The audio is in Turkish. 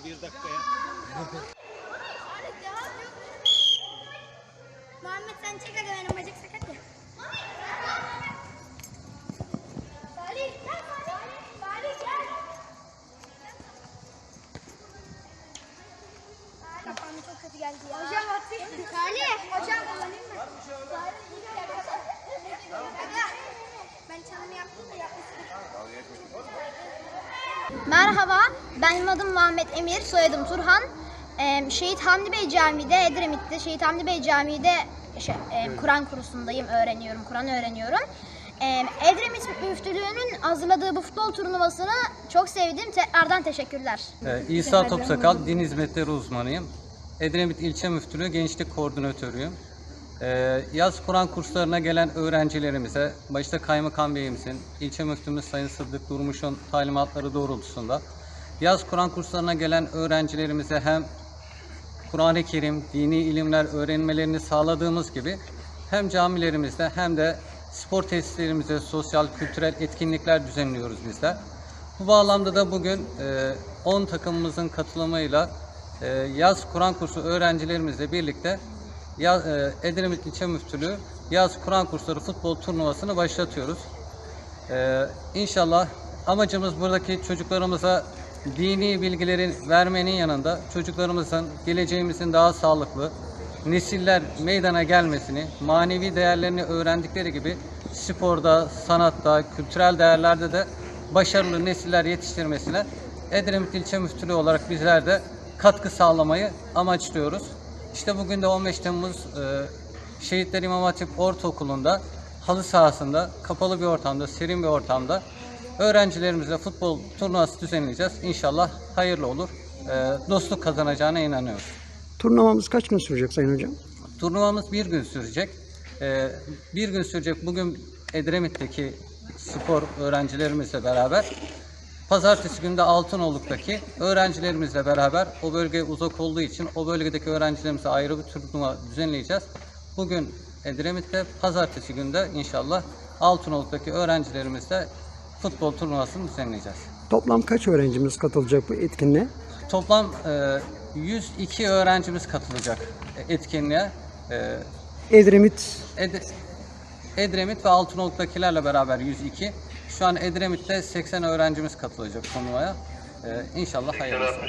Daha bir dakika ya. Muhammed sen çek hadi benim bacak sakat ya. Salih gel Salih. Salih gel. Kafam çok kötü geldi ya. Hocam atayım. Salih. Hocam kullanayım mı? Ben Merhaba, benim adım Muhammed Emir, soyadım Turhan. Ee, Şehit Hamdi Bey Camii'de, Edremit'te Şehit Hamdi Bey Camii'de şey, e, Kur'an kursundayım, öğreniyorum, Kur'an öğreniyorum. Ee, Edremit Müftülüğü'nün hazırladığı bu futbol turnuvasını çok sevdim. Tekrardan teşekkürler. Ee, İsa Topsakal, din hizmetleri uzmanıyım. Edremit İlçe Müftülüğü Gençlik Koordinatörüyüm. Ee, yaz Kur'an kurslarına gelen öğrencilerimize, başta Kaymakam Beyimizin, ilçe müftümüz Sayın Sıddık Durmuş'un talimatları doğrultusunda yaz Kur'an kurslarına gelen öğrencilerimize hem Kur'an-ı Kerim, dini ilimler öğrenmelerini sağladığımız gibi hem camilerimizde hem de spor tesislerimizde sosyal, kültürel etkinlikler düzenliyoruz bizler. Bu bağlamda da bugün e, 10 takımımızın katılımıyla e, yaz Kur'an kursu öğrencilerimizle birlikte ya, e, Edremit İlçe Müftülüğü yaz Kur'an kursları futbol turnuvasını başlatıyoruz. Ee, inşallah amacımız buradaki çocuklarımıza dini bilgileri vermenin yanında çocuklarımızın geleceğimizin daha sağlıklı nesiller meydana gelmesini, manevi değerlerini öğrendikleri gibi sporda, sanatta, kültürel değerlerde de başarılı nesiller yetiştirmesine Edremit İlçe Müftülüğü olarak bizler de katkı sağlamayı amaçlıyoruz. İşte bugün de 15 Temmuz e, Şehitler İmam Hatip Ortaokulu'nda halı sahasında kapalı bir ortamda, serin bir ortamda öğrencilerimizle futbol turnuvası düzenleyeceğiz. İnşallah hayırlı olur. Ee, dostluk kazanacağına inanıyoruz. Turnuvamız kaç gün sürecek Sayın Hocam? Turnuvamız bir gün sürecek. Ee, bir gün sürecek. Bugün Edremit'teki spor öğrencilerimizle beraber Pazartesi günü de Altınoluk'taki öğrencilerimizle beraber o bölge uzak olduğu için o bölgedeki öğrencilerimize ayrı bir turnuva düzenleyeceğiz. Bugün Edremit'te, pazartesi günü de inşallah Altınoluk'taki öğrencilerimizle futbol turnuvasını düzenleyeceğiz. Toplam kaç öğrencimiz katılacak bu etkinliğe? Toplam e, 102 öğrencimiz katılacak etkinliğe. E, Edremit Ed- Edremit ve Altınoluk'takilerle beraber 102. Şu an Edremit'te 80 öğrencimiz katılacak turnuvaya. Ee, inşallah hayırlısı.